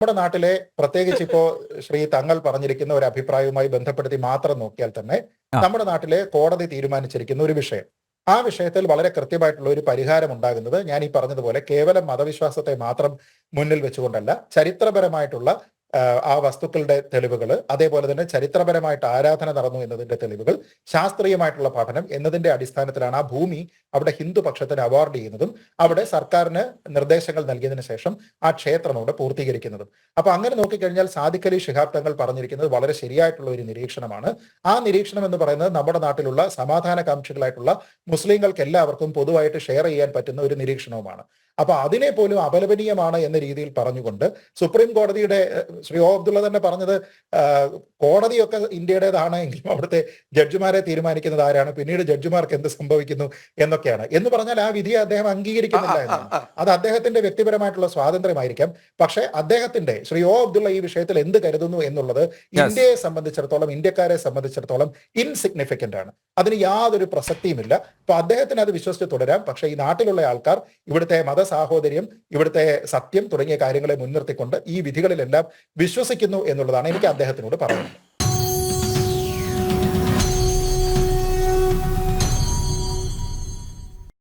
നമ്മുടെ നാട്ടിലെ പ്രത്യേകിച്ച് ഇപ്പോ ശ്രീ തങ്ങൾ പറഞ്ഞിരിക്കുന്ന ഒരു അഭിപ്രായവുമായി ബന്ധപ്പെടുത്തി മാത്രം നോക്കിയാൽ തന്നെ നമ്മുടെ നാട്ടിലെ കോടതി തീരുമാനിച്ചിരിക്കുന്ന ഒരു വിഷയം. ആ വിഷയത്തിൽ വളരെ കൃത്യമായിട്ടുള്ള ഒരു പരിഹാരം ഉണ്ടാകുന്നത് ഞാൻ ഈ പറഞ്ഞതുപോലെ കേവലം മതവിശ്വാസത്തെ മാത്രം മുന്നിൽ വെച്ചുകൊണ്ടല്ല ചരിത്രപരമായിട്ടുള്ള ആ, വസ്തുക്കളുടെ തെളിവുകൾ അതേപോലെ തന്നെ ചരിത്രപരമായിട്ട് ആരാധന നടന്നു എന്നതിന്റെ തെളിവുകൾ ശാസ്ത്രീയമായിട്ടുള്ള പഠനം എന്നതിന്റെ അടിസ്ഥാനത്തിലാണ് ആ ഭൂമി അവിടെ ഹിന്ദു പക്ഷത്തിന് അവാർഡ് ചെയ്യുന്നതും അവിടെ സർക്കാരിന് നിർദ്ദേശങ്ങൾ നൽകിയതിനു ശേഷം ആ ക്ഷേത്രം അവിടെ പൂർത്തീകരിക്കുന്നതും. അപ്പൊ അങ്ങനെ നോക്കിക്കഴിഞ്ഞാൽ ശിഹാബ്ദങ്ങൾ ശിഹാബ് തങ്ങൾ പറഞ്ഞിരിക്കുന്നത് വളരെ ശരിയായിട്ടുള്ള ഒരു നിരീക്ഷണമാണ്. ആ നിരീക്ഷണം എന്ന് പറയുന്നത് നമ്മുടെ നാട്ടിലുള്ള സമാധാനകാംക്ഷികളായിട്ടുള്ള മുസ്ലിങ്ങൾക്ക് എല്ലാവർക്കും പൊതുവായിട്ട് ഷെയർ ചെയ്യാൻ പറ്റുന്ന ഒരു നിരീക്ഷണവുമാണ്. അപ്പൊ അതിനെ പോലും അപലപനീയമാണ് എന്ന രീതിയിൽ പറഞ്ഞുകൊണ്ട് സുപ്രീം കോടതിയുടെ ശ്രീ ഓ അബ്ദുള്ള തന്നെ പറഞ്ഞത് കോടതിയൊക്കെ ഇന്ത്യയുടേതാണ് എങ്കിലും അവിടുത്തെ ജഡ്ജിമാരെ തീരുമാനിക്കുന്നത് ആരാണ് പിന്നീട് ജഡ്ജിമാർക്ക് എന്ത് സംഭവിക്കുന്നു എന്നൊക്കെയാണ്. എന്ന് പറഞ്ഞാൽ ആ വിധിയെ അദ്ദേഹം അംഗീകരിക്കുന്നില്ല എന്നാണ്. അത് അദ്ദേഹത്തിന്റെ വ്യക്തിപരമായിട്ടുള്ള സ്വാതന്ത്ര്യമായിരിക്കാം. പക്ഷേ അദ്ദേഹത്തിന്റെ ശ്രീ ഓ അബ്ദുള്ള ഈ വിഷയത്തിൽ എന്ത് കരുതുന്നു എന്നുള്ളത് ഇന്ത്യയെ സംബന്ധിച്ചിടത്തോളം ഇന്ത്യക്കാരെ സംബന്ധിച്ചിടത്തോളം ഇൻസിഗ്നിഫിക്കന്റ് ആണ്. അതിന് യാതൊരു പ്രസക്തിയുമില്ല. അപ്പൊ അദ്ദേഹത്തിന് അത് വിശ്വസിച്ച് തുടരാം. പക്ഷേ ഈ നാട്ടിലുള്ള ആൾക്കാർ ഇവിടുത്തെ മതസാഹോദര്യം ഇവിടുത്തെ സത്യം തുടങ്ങിയ കാര്യങ്ങളെ മുൻനിർത്തിക്കൊണ്ട് ഈ വിധികളിലെല്ലാം വിശ്വസിക്കുന്നു എന്നുള്ളതാണ് എനിക്ക് അദ്ദേഹത്തിനോട് പറയുന്നത്.